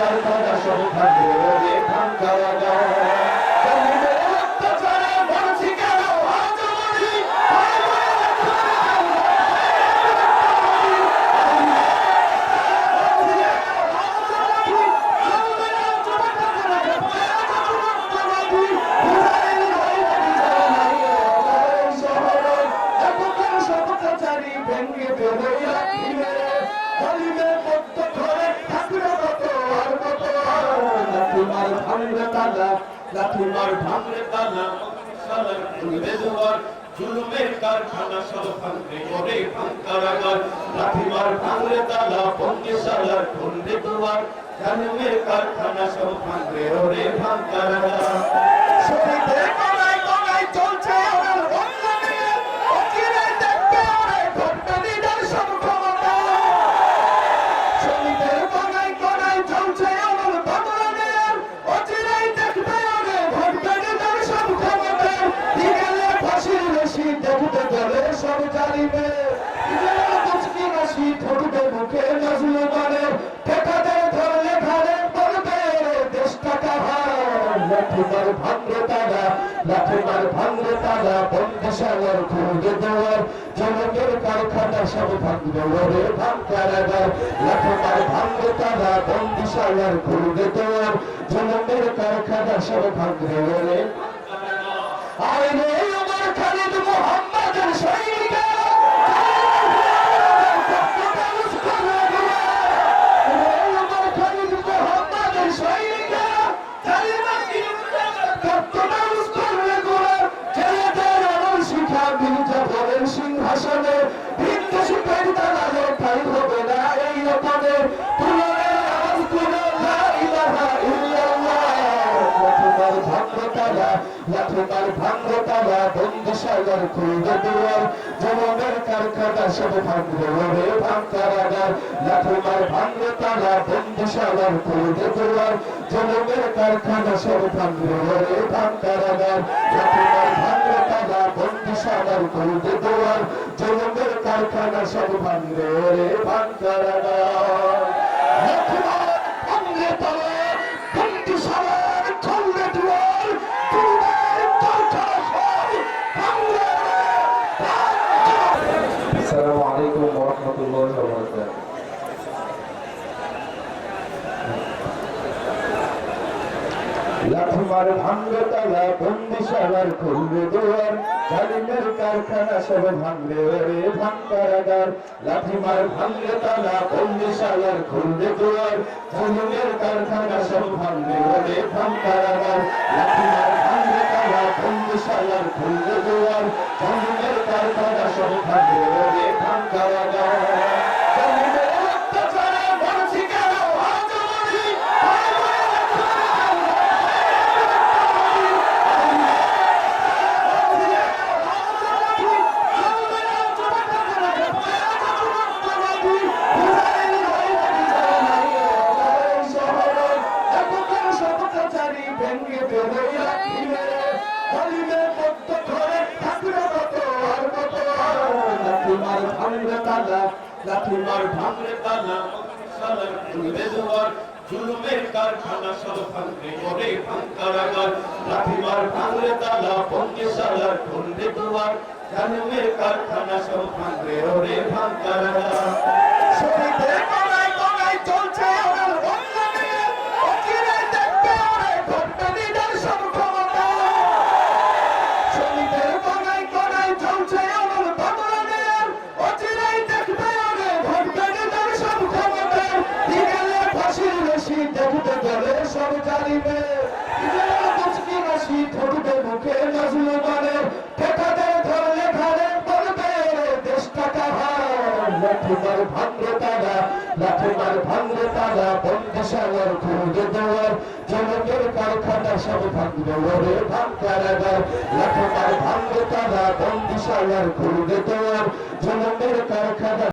কারখানা সব ভাঙবে ওরে ভাঙ্কারাগার জালিমের লাঠিমার ভাঙলে তালা সালার খুলবে দুয়ার, জুলুমের কারখানা সব ভাঙবে করে ভাঙকারাগার লাঠিমার ভাঙলে তালা বন্দিশালার খুলবে দুয়ার, জুলুমের কারখানা সব ভাঙবে ওরে ভাঙকারাগার সব দিগেলে মুচকি রশি ঠুকবে মুখে নজলে মানে ঠেকাদের ধরলে ঘরে ওরে দেশটা কাহার লাঠিমার ভাঙলে তারা, লাঠিমার ভাঙলে তারা বন্দিশালার খুঁজে দেওয়ার জনকের কারখানা সব ভাঙবে ওরে লাঠিমার তারা জনকের কারখানা সব ভাঙবে আইনে আমার খালিদ লাঠিমার ভাঙ্গ তারা তারা বন্দিশালার খুঁজে দুয়ার জমনের কারখানা সব ভাঙবে ওরে ভাঙকারাগার লাঠিমার ভাঙ্গ তারা ওরে ভাঙকারাগার লাঠিমার ভাঙ্গে তারা বন্দিশালার খুঁজে দুয়ার জমনের কারখানা সব ভাঙবে আসসালামু আলাইকুম ওরহমতুল্লাহ বরকাত লাঠমার ভাঙ্গে তালা বন্দিশালার খুলবে দুয়ার, জালিমের কারখানা সব ভাঙবে, ওরে ভাঙকারাগার লাঠিমার ভাঙ্গে তালা বন্দিশালার খুলবে দুয়ার, জালিমের কারখানা সব ভাঙবে, ওরে ভাঙকারাগার লাঠিমার ভাঙ্গে তালা বন্দিশালার খুলবে দুয়ার, জালিমের কারখানা সব ভাঙবে ওরে ভাঙকারাগার জালিমের অত্যাচারে মরছি কেন আজ মরি লাঠিমার ভাঙলে তালা সালার খুলবে দুয়ার জুলুমের কারখানা সব ভাঙবে করে ভাঙকারাগার লাঠিমার ভাঙলে তালা বন্দিশালার খুলবে দুয়ার জালিমের কারখানা সব ওরে ভাঙকারাগার চলছে লাঠিমার ভাঙবে তারা বন্দিশালার খুঁজে দেওয়ার, জনকের কারখানা সব ভাঙবে ওরে ভাঙ কারাগার লাখো মার ভাঙবে তারা বন্দিশালার খুঁজে দেওয়ার, জনকের কারখানা